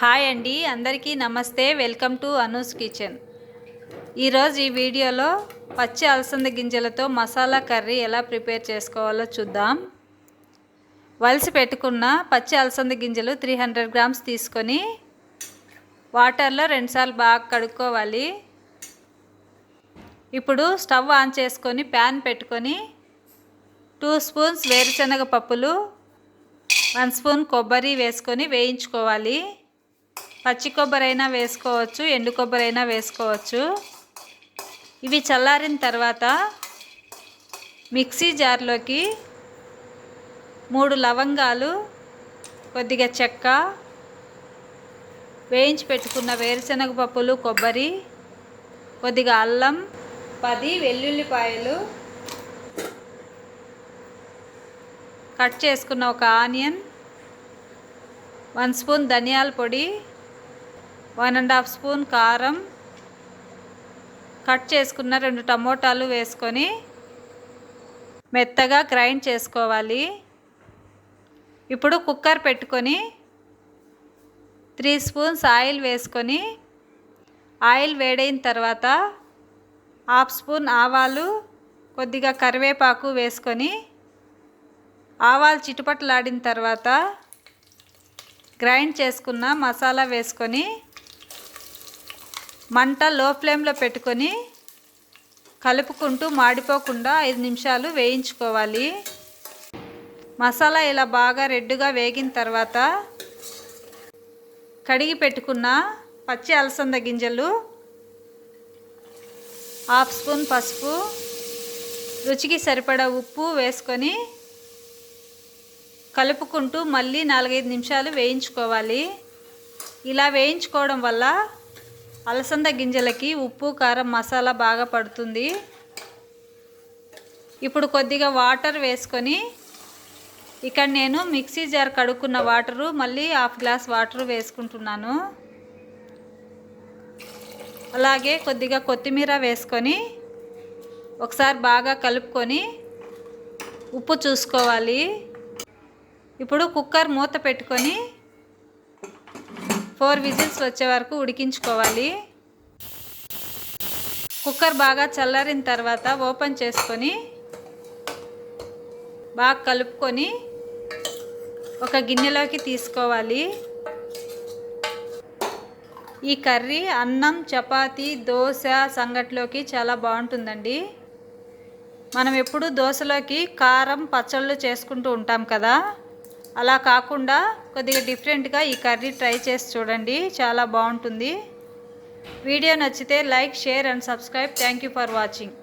Hi అండి అందరికీ నమస్తే. Welcome to Anu's kitchen. ఈరోజు ఈ వీడియోలో పచ్చి అలసంద గింజలతో మసాలా కర్రీ ఎలా ప్రిపేర్ చేసుకోవాలో చూద్దాం. వలసి పెట్టుకున్న పచ్చి అలసంద గింజలు త్రీ హండ్రెడ్ గ్రామ్స్ తీసుకొని వాటర్లో రెండుసార్లు బాగా కడుక్కోవాలి. ఇప్పుడు స్టవ్ ఆన్ చేసుకొని ప్యాన్ పెట్టుకొని టూ స్పూన్స్ వేరుశనగ పప్పులు వన్ స్పూన్ కొబ్బరి వేసుకొని వేయించుకోవాలి. పచ్చి కొబ్బరి అయినా వేసుకోవచ్చు ఎండు కొబ్బరి అయినా వేసుకోవచ్చు. ఇవి చల్లారిన తర్వాత మిక్సీ జార్లోకి మూడు లవంగాలు కొద్దిగా చెక్క వేయించి పెట్టుకున్న వేరుశనగ పప్పులు కొబ్బరి కొద్దిగా అల్లం పది వెల్లుల్లిపాయలు కట్ చేసుకున్న ఒక ఆనియన్ వన్ స్పూన్ ధనియాల పొడి వన్ అండ్ హాఫ్ స్పూన్ కారం కట్ చేసుకున్న రెండు టమోటాలు వేసుకొని మెత్తగా గ్రైండ్ చేసుకోవాలి. ఇప్పుడు కుక్కర్ పెట్టుకొని త్రీ స్పూన్స్ ఆయిల్ వేసుకొని ఆయిల్ వేడైన తర్వాత హాఫ్ స్పూన్ ఆవాలు కొద్దిగా కరివేపాకు వేసుకొని ఆవాలు చిటుపట్లాడిన తర్వాత గ్రైండ్ చేసుకున్న మసాలా వేసుకొని మంట లో ఫ్లేమ్లో పెట్టుకొని కలుపుకుంటూ మాడిపోకుండా ఐదు నిమిషాలు వేయించుకోవాలి. మసాలా ఇలా బాగా రెడ్డుగా వేగిన తర్వాత కడిగి పెట్టుకున్న పచ్చి అలసంద గింజలు హాఫ్ స్పూన్ పసుపు రుచికి సరిపడా ఉప్పు వేసుకొని కలుపుకుంటూ మళ్ళీ నాలుగైదు నిమిషాలు వేయించుకోవాలి. ఇలా వేయించుకోవడం వల్ల అలసంద గింజలకి ఉప్పు కారం మసాలా బాగా పడుతుంది. ఇప్పుడు కొద్దిగా వాటర్ వేసుకొని ఇక్కడ నేను మిక్సీ జార్ కడుక్కున్న వాటరు మళ్ళీ హాఫ్ గ్లాస్ వాటర్ వేసుకుంటున్నాను. అలాగే కొద్దిగా కొత్తిమీర వేసుకొని ఒకసారి బాగా కలుపుకొని ఉప్పు చూసుకోవాలి. ఇప్పుడు కుక్కర్ మూత పెట్టుకొని ఫోర్ విజిల్స్ వచ్చే వరకు ఉడికించుకోవాలి. కుక్కర్ బాగా చల్లారిన తర్వాత ఓపెన్ చేసుకొని బాగా కలుపుకొని ఒక గిన్నెలోకి తీసుకోవాలి. ఈ కర్రీ అన్నం చపాతి దోశ సంగట్లోకి చాలా బాగుంటుందండి. మనం ఎప్పుడు దోశలోకి కారం పచ్చళ్ళు చేసుకుంటూ ఉంటాం కదా. అలా కాకుండా కొద్దిగా డిఫరెంట్గా ఈ కర్రీ ట్రై చేసి చూడండి. చాలా బాగుంటుంది. వీడియో నచ్చితే like share and subscribe. Thank you for watching.